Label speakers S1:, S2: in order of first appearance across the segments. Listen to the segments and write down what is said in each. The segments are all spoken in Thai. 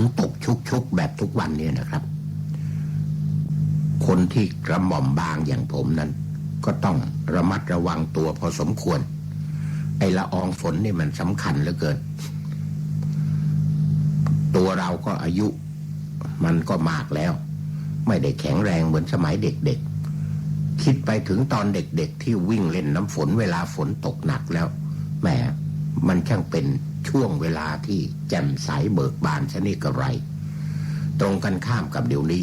S1: นตกชุกๆแบบทุกวันเนี่ยนะครับ คนที่กระหม่อมบางอย่างผมนั้น ก็ต้องระมัดระวังตัวพอสมควร ไอ้ละอองฝนนี่มันสำคัญเหลือเกิน ตัวเราก็อายุ มันก็มากแล้ว ไม่ได้แข็งแรงเหมือนสมัยเด็กๆ คิดไปถึงตอนเด็กๆ ที่วิ่งเล่นน้ำฝนเวลาฝนตกหนักแล้วแหมมันช่างเป็น ช่วงเวลาที่แจ่มใสเบิกบานชนิดกระไร ตรงกันข้ามกับเดี๋ยวนี้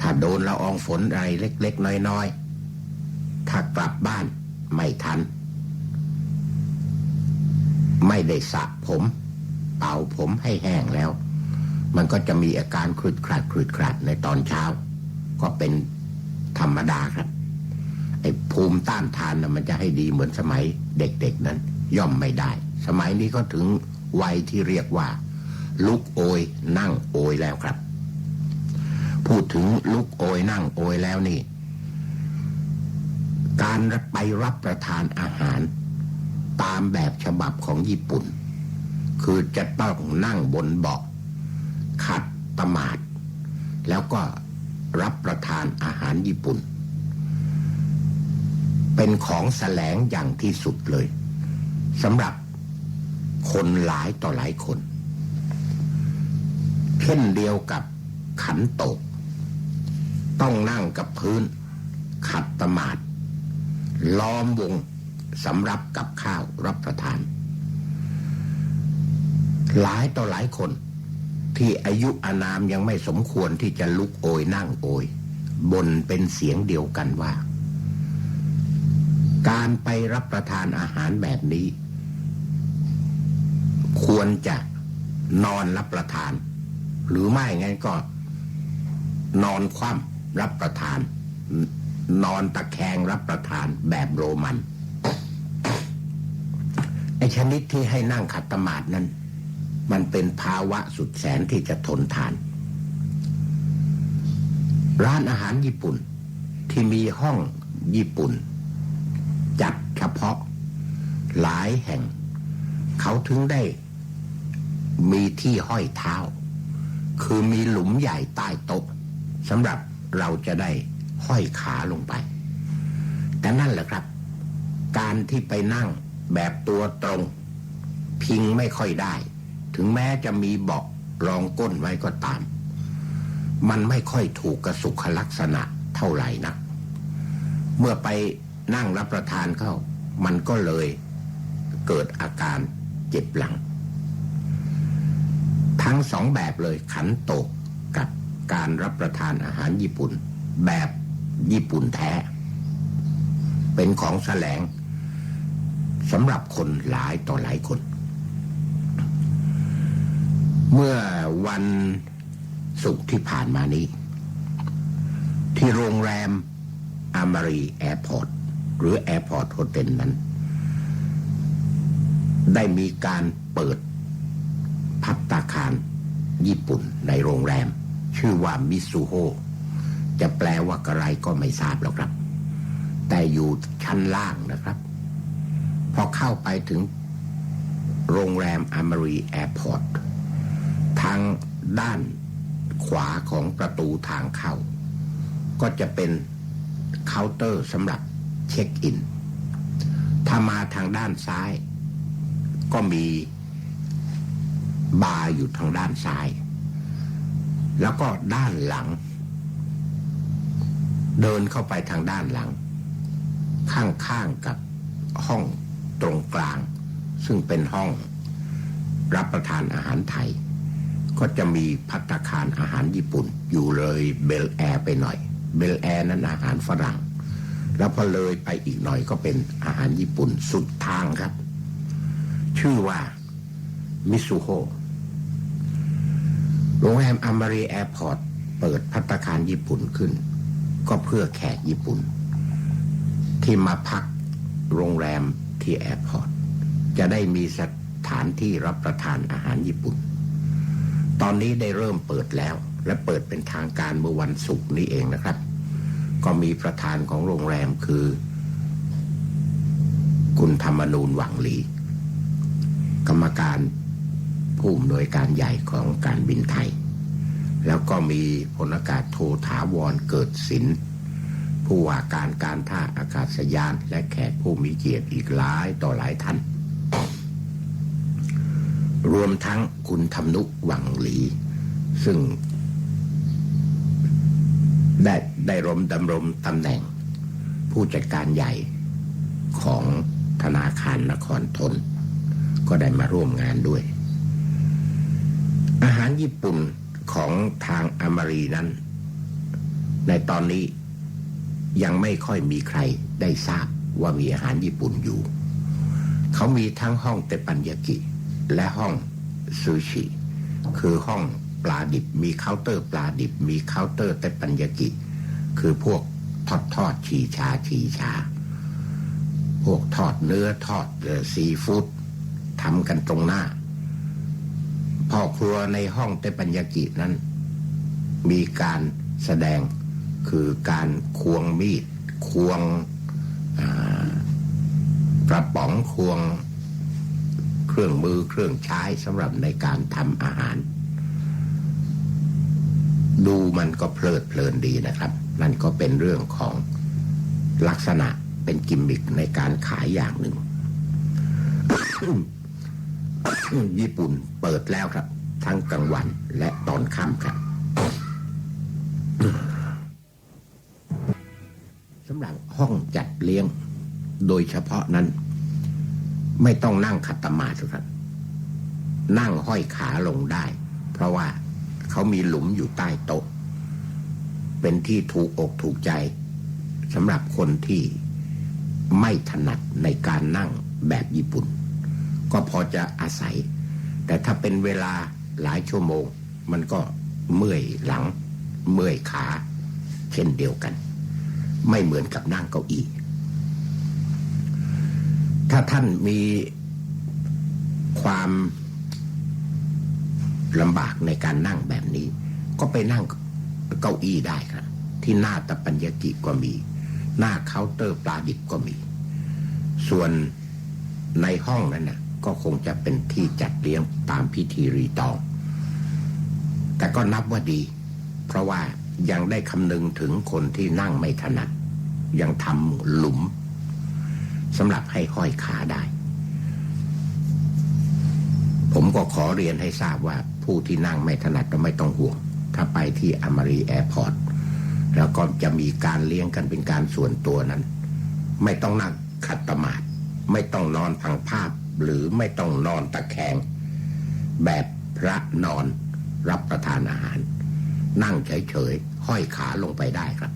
S1: ถ้าโดนละอองฝนอะไรเล็ก ๆ น้อย ๆ ถ้ากลับบ้านไม่ทัน ไม่ได้สระผม เป่าผมให้แห้งแล้ว มันก็จะมีอาการคลุดคลัดคลุดคลัดในตอนเช้า ก็เป็นธรรมดาครับไอ้ภูมิต้านทานนะมันจะให้ดีเหมือนสมัยเด็ก ๆ นั้น ย่อมไม่ได้ สมัยนี้ก็ถึงวัยที่เรียกว่า ลุกโอยนั่งโอยแล้วครับ พูดถึงลุกโอยนั่งโอยแล้วนี่ การไปรับประทานอาหาร ตามแบบฉบับของญี่ปุ่น คือจะต้องนั่งบนเบาะขัดตมาดแล้วก็รับประทานอาหารญี่ปุ่น เป็นของแสลงอย่างที่สุดเลยสำหรับ คนหลายต่อหลายคน เช่นเดียวกับขันโตก ต้องนั่งกับพื้น ขัดตมาดล้อมวงสำรับกับข้าวรับประทาน หลายต่อหลายคนที่อายุอานามยังไม่สมควรที่จะลุกโอยนั่งโอยบนเป็นเสียงเดียวกันว่า การไปรับประทานอาหารแบบนี้ รจะนอนรับประทาน หรือไม่งั้นก็ นอนคว่ำรับประทาน นอนตะแคงรับประทานแบบโรมันไอชนิดที่ให้นั่งขัดตมาดนั้น มันเป็นภาวะสุดแสนที่จะทนทาน ร้านอาหารญี่ปุ่นที่มีห้องญี่ปุ่น จัดเฉพาะหลายแห่ง เขาถึงได้ มีที่ห้อยเท้า คือมีหลุมใหญ่ใต้โต๊ะสำหรับเราจะได้ห้อยขาลงไป แต่นั่นแหละครับ การที่ไปนั่งแบบตัวตรง พิงไม่ค่อยได้ ถึงแม้จะมีเบาะรองก้นไว้ก็ตาม มันไม่ค่อยถูกกระสุขลักษณะเท่าไหร่นะเมื่อไปนั่งรับประทานเข้า มันก็เลยเกิดอาการเจ็บหลัง ทั้งสองแบบเลยขันโตกกับการรับประทานอาหารญี่ปุ่น แบบญี่ปุ่นแท้ เป็นของแสลงสำหรับคนหลายต่อหลายคน เมื่อวันศุกร์ที่ผ่านมานี้ ที่โรงแรมอามารีแอร์พอร์ตหรือแอร์พอร์ตโฮเทลนั้น ได้มีการเปิด พัตตาคาร ญี่ปุ่นในโรงแรม ชื่อว่ามิซูโฮจะแปลว่ากระไรก็ไม่ทราบแล้วครับ แต่อยู่ชั้นล่างนะครับ พอเข้าไปถึงโรงแรมอามรีแอร์พอร์ตทางด้านขวาของประตูทางเข้า ก็จะเป็นเคาน์เตอร์สำหรับเช็คอิน ถ้ามาทางด้านซ้าย ก็มี บาร์อยู่ทางด้านซ้าย แล้วก็ด้านหลัง เดินเข้าไปทางด้านหลัง ข้างๆกับห้องตรงกลาง ซึ่งเป็นห้องรับประทานอาหารไทย ก็จะมีพัตคารอาหารญี่ปุ่น อยู่เลยเบลแอร์ไปหน่อย เบลแอร์นั้นอาหารฝรั่ง แล้วพอเลยไปอีกหน่อยก็เป็นอาหารญี่ปุ่นสุดทางครับ ชื่อว่า มิซูโฮโรงแรมอามารีแอร์พอร์ตเปิดพัตคารญี่ปุ่นขึ้น ก็เพื่อแขกญี่ปุ่น ที่มาพักโรงแรมที่แอร์พอร์ตจะได้มีสถานที่รับประทานอาหารญี่ปุ่น ตอนนี้ได้เริ่มเปิดแล้ว และเปิดเป็นทางการเมื่อวันศุกร์นี้เองนะครับ ก็มีประธานของโรงแรมคือ คุณธรรมนูญหวังหลี กรรมการ ผู้อำนวยการใหญ่ของการบินไทย แล้วก็มีพลอากาศโทถาวรเกิดศิลป์ผู้ว่าการการท่าอากาศยานและแขกผู้มีเกียรติอีกหลายต่อหลายท่าน รวมทั้งคุณธรรมนุหวังหลี ซึ่ง ได้ได้รมดำรงตำแหน่ง ผู้จัดการใหญ่ของธนาคารนครทน ก็ได้มาร่วมงานด้วย อาหารญี่ปุ่นของทางอเมรีนั้น ในตอนนี้ยังไม่ค่อยมีใครได้ทราบว่ามีอาหารญี่ปุ่นอยู่ เขามีทั้งห้องเตปัญญากิ และห้องซูชิ คือห้องปลาดิบ มีเคาน์เตอร์ปลาดิบ มีเคาน์เตอร์เตปัญญากิ คือพวกทอดทอดชีชาชีชา พวกทอดเนื้อทอดซีฟู้ดทำกันตรงหน้า พ่อครัวในห้องเตปัญญากินั้น มีการแสดงคือการควงมีด ควงกระป๋องควงเครื่องมือเครื่องใช้สำหรับในการทำอาหาร ดูมันก็เพลิดเพลินดีนะครับนั่นก็เป็นเรื่องของลักษณะเป็นกิมมิคในการขายอย่างหนึ่ง ญี่ปุ่นเปิดแล้วครับ ทั้งกลางวันและตอนค่ำครับสำหรับห้องจัดเลี้ยงโดยเฉพาะนั้น ไม่ต้องนั่งขัดตมาธิครับ นั่งห้อยขาลงได้ เพราะว่าเขามีหลุมอยู่ใต้โต๊ะ เป็นที่ถูกอกถูกใจสำหรับคนที่ไม่ถนัดในการนั่งแบบญี่ปุ่น ก็พอจะอาศัย แต่ถ้าเป็นเวลาหลายชั่วโมง มันก็เมื่อยหลัง เมื่อยขาเช่นเดียวกัน ไม่เหมือนกับนั่งเก้าอี้ถ้าท่านมีความลำบากในการนั่งแบบนี้ ก็ไปนั่งเก้าอี้ได้ครับ ที่หน้าตะปัญญกิก็มี หน้าเคาน์เตอร์ปลาดิบก็มี ส่วนในห้องนั้นนะ ก็คงจะเป็นที่จัดเลี้ยงตามพิธีรีตอง แต่ก็นับว่าดี เพราะว่ายังได้คำนึงถึงคนที่นั่งไม่ถนัด ยังทำหลุมสำหรับให้ห้อยขาได้ ผมก็ขอเรียนให้ทราบว่าผู้ที่นั่งไม่ถนัดก็ไม่ต้องห่วง ถ้าไปที่อมรีแอร์พอร์ตแล้วก็จะมีการเลี้ยงกันเป็นการส่วนตัวนั้น ไม่ต้องนั่งขัดตมาดไม่ต้องนอนพังภาพ หรือไม่ต้องนอนตะแคง แบบพระนอนรับประทานอาหาร นั่งเฉยๆห้อยขาลงไปได้ครับ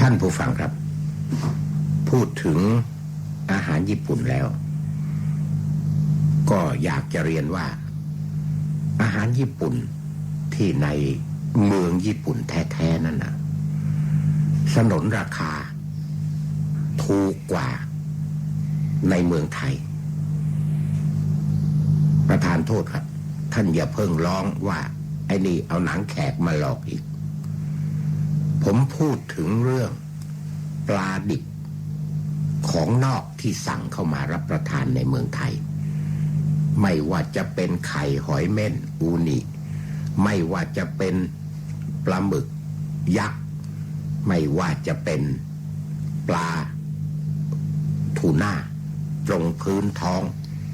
S1: ท่านผู้ฟังครับ พูดถึงอาหารญี่ปุ่นแล้ว ก็อยากจะเรียนว่า อาหารญี่ปุ่นที่ใน เมืองญี่ปุ่นแท้ๆนั่นนะสนนราคา ถูกกว่าในเมืองไทย ประธานโทษครับ ท่านอย่าเพิ่งร้องว่า ไอ้นี่เอาหนังแขกมาหลอกอีก ผมพูดถึงเรื่องปลาดิบของนอกที่สั่งเข้ามารับประทานในเมืองไทย ไม่ว่าจะเป็นไข่หอยเม่นอูนิ ไม่ว่าจะเป็น ปลาหมึก ยักษ์ ไม่ว่าจะเป็นปลาทูน่าตรงพื้นท้อง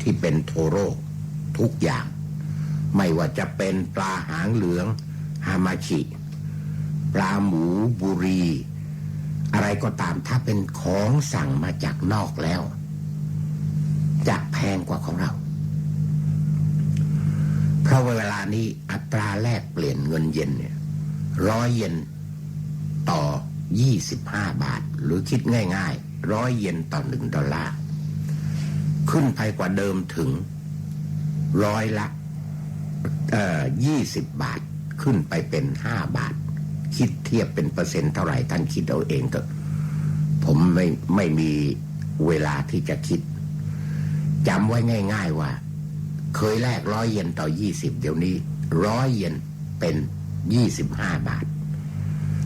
S1: ที่เป็นโทโรทุกอย่าง ไม่ว่าจะเป็นปลาหางเหลืองฮามาชิปลาหมูบุรี อะไรก็ตามถ้าเป็นของสั่งมาจากนอกแล้ว จะแพงกว่าของเรา เพราะเวลานี้อัตราแลกเปลี่ยนเงินเย็นเนี่ย ร้อยเยนต่อ 25 บาท หรือคิดง่ายๆร้อยเยนต่อหนึ่งดอลลาร์ขึ้นไปกว่าเดิมถึงร้อยละเอ่อยี่สิบบาทขึ้นไปเป็นห้าบาท คิดเทียบเป็นเปอร์เซ็นต์เท่าไหร่ท่านคิดเอาเองเถอะผมไม่ไม่มีเวลาที่จะคิดจำไว้ง่าย ๆว่า เคยแลกร้อยเยนต่อยี่สิบเดี๋ยวนี้ร้อยเยนเป็น ยี่สิบห้าบาท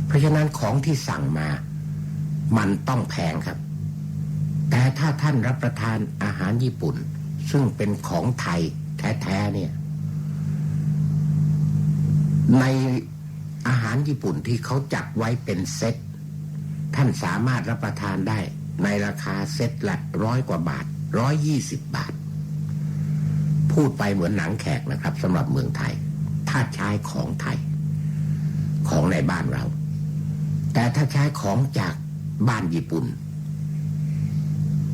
S1: เพราะฉะนั้นของที่สั่งมา มันต้องแพงครับ แต่ถ้าท่านรับประทานอาหารญี่ปุ่น ซึ่งเป็นของไทยแท้ๆเนี่ย ในอาหารญี่ปุ่นที่เขาจัดไว้เป็นเซตท่านสามารถรับประทานได้ ในราคาเซตละร้อยกว่าบาทร้อยยี่สิบบาท พูดไปเหมือนหนังแขกนะครับสำหรับเมืองไทย ถ้าใช้ของไทย ของในบ้านเรา แต่ถ้าใช้ของจากบ้านญี่ปุ่น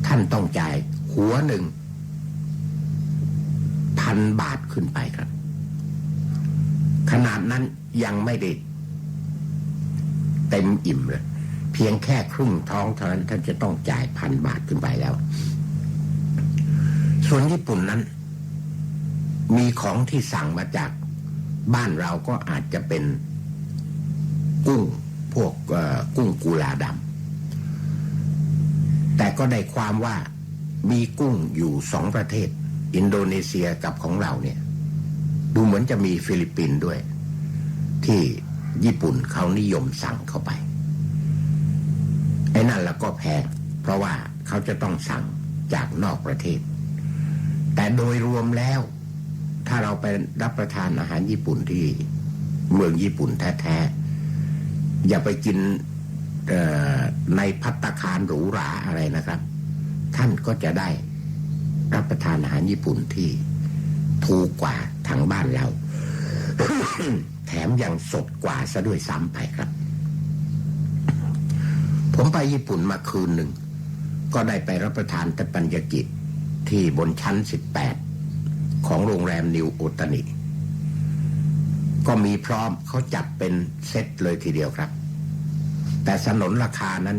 S1: ท่านต้องจ่ายหัวหนึ่งพันบาทขึ้นไปครับ ขนาดนั้นยังไม่ได้เต็มอิ่มเลยเพียงแค่ครึ่งท้องเท่านั้นท่านจะต้องจ่ายพันบาทขึ้นไปแล้ว ส่วนญี่ปุ่นนั้น มีของที่สั่งมาจากบ้านเราก็อาจจะเป็น กุ้งพวกกุ้งกุลาดำแต่ก็ได้ความว่ามีกุ้งอยู่สองประเทศ อินโดนีเซียกับของเราเนี่ย ดูเหมือนจะมีฟิลิปปินส์ด้วย ที่ญี่ปุ่นเขานิยมสั่งเข้าไปไอ้นั่นแล้วก็แพงเพราะว่าเขาจะต้องสั่งจากนอกประเทศ แต่โดยรวมแล้ว ถ้าเราไปรับประทานอาหารญี่ปุ่นที่เมืองญี่ปุ่นแท้ๆ อย่าไปกินในพัตตาคารหรูหราอะไรนะครับ ท่านก็จะได้รับประทานอาหารญี่ปุ่นที่ถูกกว่าทางบ้านเรา แถมยังสดกว่าซะด้วยซ้ำไปครับ ผมไปญี่ปุ่นมาคืนหนึ่ง ก็ได้ไปรับประทานต่ปัญญกิจที่บนชั้น 18 ของโรงแรมนิวโอตานิ ก็มีพร้อมเขาจัดเป็นเซตเลยทีเดียวครับ แต่สนนราคานั้น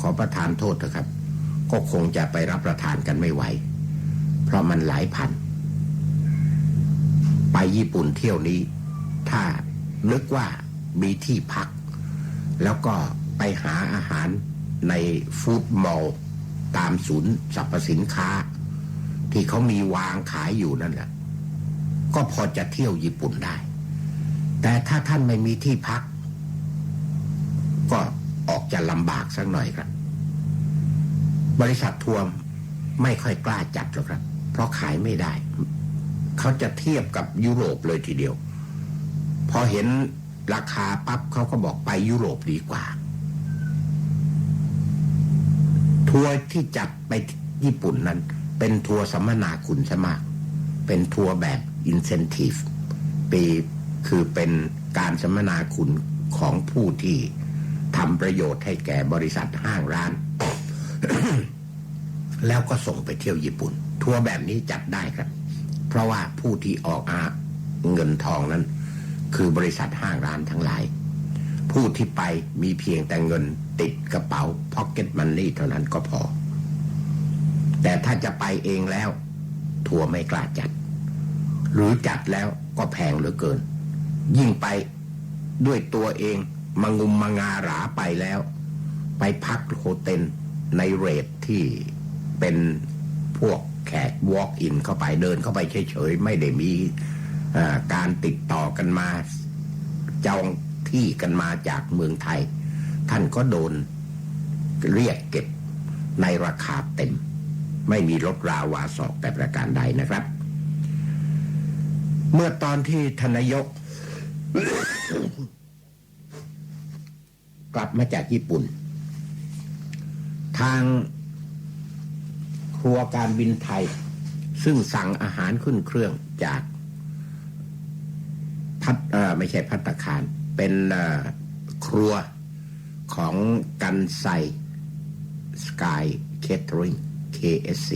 S1: ขอประทานโทษเถอะครับ ก็คงจะไปรับประทานกันไม่ไหว เพราะมันหลายพัน ไปญี่ปุ่นเที่ยวนี้ ถ้านึกว่ามีที่พัก แล้วก็ไปหาอาหารในฟู้ดมอลตามศูนย์สรรพสินค้า ที่เขามีวางขายอยู่นั่นแหละก็พอจะเที่ยวญี่ปุ่นได้ แต่ถ้าท่านไม่มีที่พัก ก็ออกจะลำบากสักหน่อยครับ บริษัททัวร์ไม่ค่อยกล้าจัดหรอกครับ เพราะขายไม่ได้ เขาจะเทียบกับยุโรปเลยทีเดียว พอเห็นราคาปั๊บเขาก็บอกไปยุโรปดีกว่า ทัวร์ที่จัดไปญี่ปุ่นนั้น เป็นทัวร์สัมมนาคุณใช่มาก เป็นทัวร์แบบ incentive ปี คือเป็นการสัมมนาคุณของผู้ที่ทำประโยชน์ให้แก่บริษัทห้างร้าน แล้วก็ส่งไปเที่ยวญี่ปุ่น ทัวร์แบบนี้จัดได้ครับ เพราะว่าผู้ที่ออกอาเงินทองนั้น คือบริษัทห้างร้านทั้งหลาย ผู้ที่ไปมีเพียงแต่เงินติดกระเป๋าพ็อกเก็ตมันนี่เท่านั้นก็พอ แต่ถ้าจะไปเองแล้ว ทัวร์ไม่กล้าจัด หรือจัดแล้วก็แพงเหลือเกิน ยิ่งไปด้วยตัวเองมางุมมางาหราไปแล้ว ไปพักโฮเทลในเรทที่เป็นพวกแขก walk in เข้าไปเดินเข้าไปเฉยๆ ไม่ได้มีการติดต่อกันมา จองที่กันมาจากเมืองไทย ท่านก็โดนเรียกเก็บในราคาเต็ม ไม่มีลดราวาศอกแต่ประการใดนะครับ เมื่อตอนที่ทานนายก กลับมาจากญี่ปุ่น ทางครัวการบินไทย ซึ่งสั่งอาหารขึ้นเครื่องจากพัดไม่ใช่พัตตาคาร เป็นครัวของกันไซสกายเคทริง KSC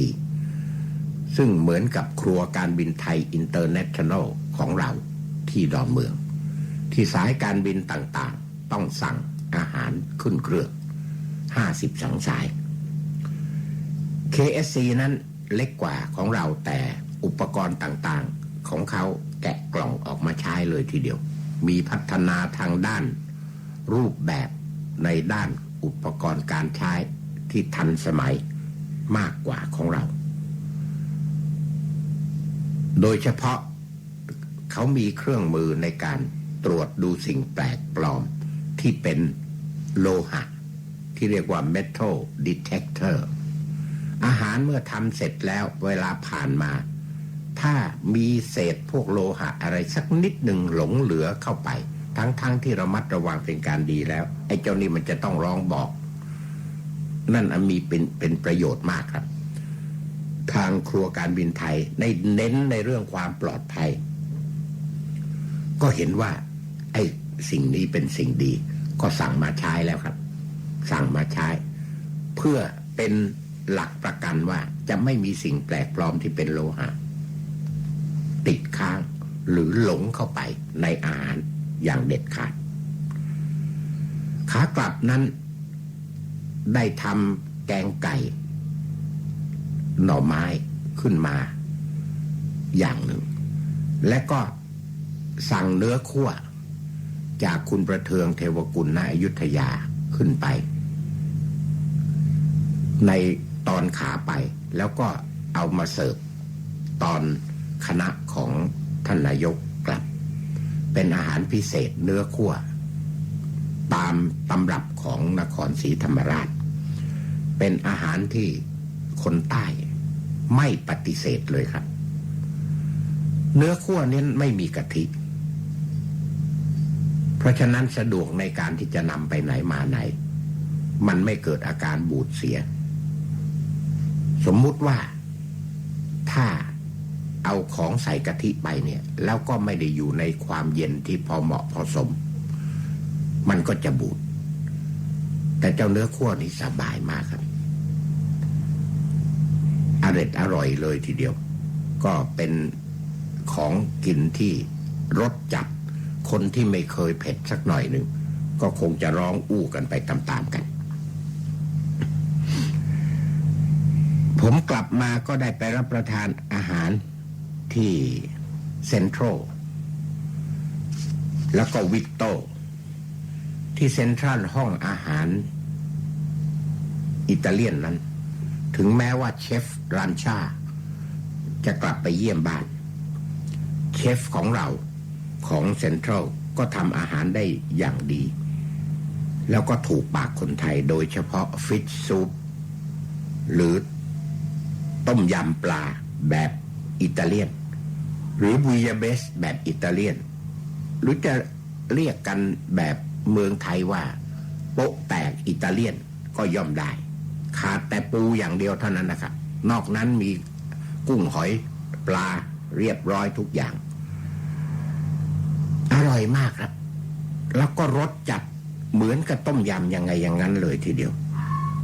S1: ซึ่งเหมือนกับครัวการบินไทยอินเตอร์เนชั่นแนลของเราที่ดอนเมือง ที่สายการบินต่างๆ ต้องสั่งอาหารขึ้นเครื่อง50สังสาย KSC นั้นเล็กกว่าของเราแต่อุปกรณ์ต่างๆ ของเขาแกะกล่องออกมาใช้เลยทีเดียว มีพัฒนาทางด้าน รูปแบบในด้านอุปกรณ์การใช้ที่ทันสมัยมากกว่าของเรา โดยเฉพาะเขามีเครื่องมือในการ ตรวจดูสิ่งแปลกปลอมที่เป็นโลหะ ที่เรียกว่า metal detector อาหารเมื่อทำเสร็จแล้วเวลาผ่านมา ถ้ามีเศษพวกโลหะอะไรสักนิดหนึ่งหลงเหลือเข้าไป ทั้งๆทที่ระมัดระวังเป็นการดีแล้ว ไอ้เจ้านี่มันจะต้องร้องบอก นั่นมีเป็นเป็นประโยชน์มากครับ ทางครัวการบินไทยในเน้นในเรื่องความปลอดภัย ก็เห็นว่า อ้สิ่งนี้เป็นสิ่งดี ก็สั่งมาใช้แล้วครับ สั่งมาใช้ เพื่อเป็นหลักประกันว่าจะไม่มีสิ่งแปลกปลอมที่เป็นโลหะ ติดค้างหรือหลงเข้าไปในอาหารอย่างเด็ดขาด ขากลับนั้นได้ทำแกงไก่ หน่อไม้ขึ้นมา อย่างหนึ่ง และก็สั่งเนื้อคั่ว จากคุณประเทืองเทวกุลณอยุธยาขึ้นไป ในตอนขาไปแล้วก็เอามาเสิร์ฟตอนคณะของท่านนายกกลับ เป็นอาหารพิเศษเนื้อคั่ว ตามตำรับของนครศรีธรรมราช เป็นอาหารที่คนใต้ไม่ปฏิเสธเลยครับ เนื้อคั่วนี้ไม่มีกะทิ เพราะฉะนั้นสะดวกในการที่จะนำไปไหนมาไหน มันไม่เกิดอาการบูดเสีย สมมุติว่าถ้าเอาของใส่กะทิไปเนี่ย แล้วก็ไม่ได้อยู่ในความเย็นที่พอเหมาะพอสม มันก็จะบูด แต่เจ้าเนื้อขั้วนี่สบายมากครับอร่อยอร่อยเลยทีเดียว ก็เป็นของกินที่รสจัด คนที่ไม่เคยเผ็ดสักหน่อยหนึ่ง ก็คงจะร้องอู้กันไปตามๆกัน ผมกลับมาก็ได้ไปรับประทานอาหารที่เซ็นทรัลแล้วก็วิกโต ที่เซ็นทรัลห้องอาหาร อิตาเลียนนั้น ถึงแม้ว่าเชฟรันชา จะกลับไปเยี่ยมบ้าน เชฟของเรา ของเซ็นทรัลก็ทำอาหารได้อย่างดี แล้วก็ถูกปากคนไทยโดยเฉพาะฟิชซูปหรือต้มยำปลาแบบอิตาเลียน หรือบุยาเบสแบบอิตาเลียน หรือจะเรียกกันแบบเมืองไทยว่า โป๊ะแตกอิตาเลียนก็ย่อมได้ ขาดแต่ปูอย่างเดียวเท่านั้นนะครับ นอกนั้นมีกุ้งหอยปลาเรียบร้อยทุกอย่าง ร่อยมากครับ แล้วก็รสจัดเหมือนกับต้มยำยังไงอย่างนั้นเลยทีเดียว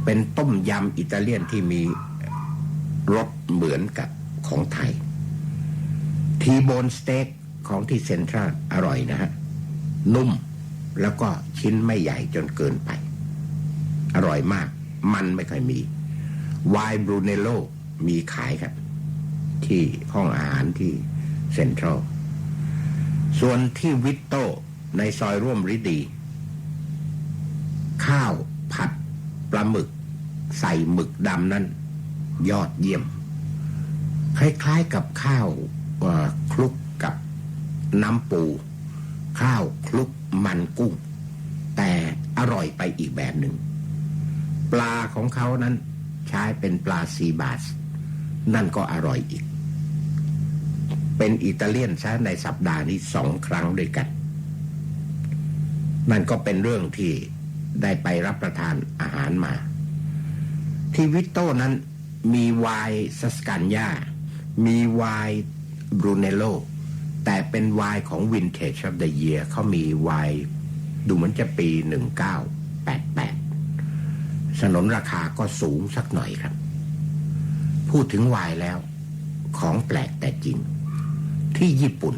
S1: เป็นต้มยำอิตาเลียนที่มีรสเหมือนกับของไทย ทีโบนสเต็กของที่เซ็นทรัลอร่อยนะฮะ นุ่มแล้วก็ชิ้นไม่ใหญ่จนเกินไป อร่อยมาก มันไม่ค่อยมีไวน์บรูเนโลมีขายครับ ที่ห้องอาหารที่เซ็นทรัล ส่วนที่วิตโตในซอยร่วมริดี ข้าวผัดปลาหมึก ใส่หมึกดำนั้น ยอดเยี่ยม คล้ายๆกับข้าวคลุกกับน้ำปู ข้าวคลุกมันกุ้ง แต่อร่อยไปอีกแบบหนึ่ง ปลาของเขานั้นใช้เป็นปลาซีบาส นั่นก็อร่อยอีก เป็นอิตาเลียนใช้ในสัปดาห์นี้สองครั้งด้วยกัน นั่นก็เป็นเรื่องที่ได้ไปรับประทานอาหารมา ที่วิตโต้นั้นมีไวน์ซัสกันยามีไวน์บรูเนโล แต่เป็นไวน์ของ Vintage of the Year เขามีไวน์ดูเหมือนจะปี 1988 สนนราคาก็สูงสักหน่อยครับ พูดถึงไวน์แล้วของแปลกแต่จริง ที่ญี่ปุ่น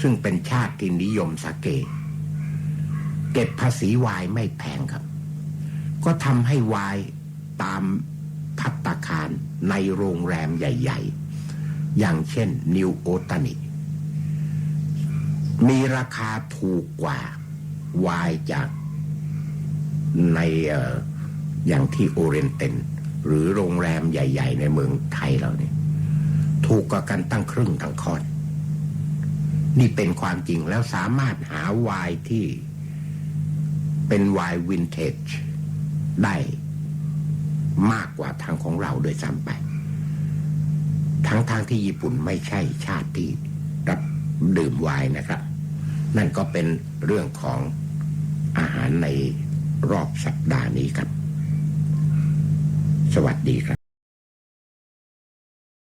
S1: ซึ่งเป็นชาติที่นิยมสาเก เก็บภาษีไวน์ไม่แพงครับ ก็ทำให้วน์ตามพัตตาคารในโรงแรมใหญ่ ๆ อย่างเช่นนิวโอตานิ มีราคาถูกกว่าวน์จากในอย่างที่โอเรนเตนหรือโรงแรมใหญ่ ๆ ในเมืองไทยเราเนี่ยถูกกว่ากันตั้งครึ่งตั้งคอน นี่เป็นความจริงแล้วสามารถหาไวน์ที่เป็นไวน์วินเทจได้มากกว่าทางของเราโดยซ้ำไป ทั้งทางที่ญี่ปุ่นไม่ใช่ชาติที่รับดื่มไวน์นะครับ นั่นก็เป็นเรื่องของอาหารในรอบสัปดาห์นี้ครับ สวัสดีครับ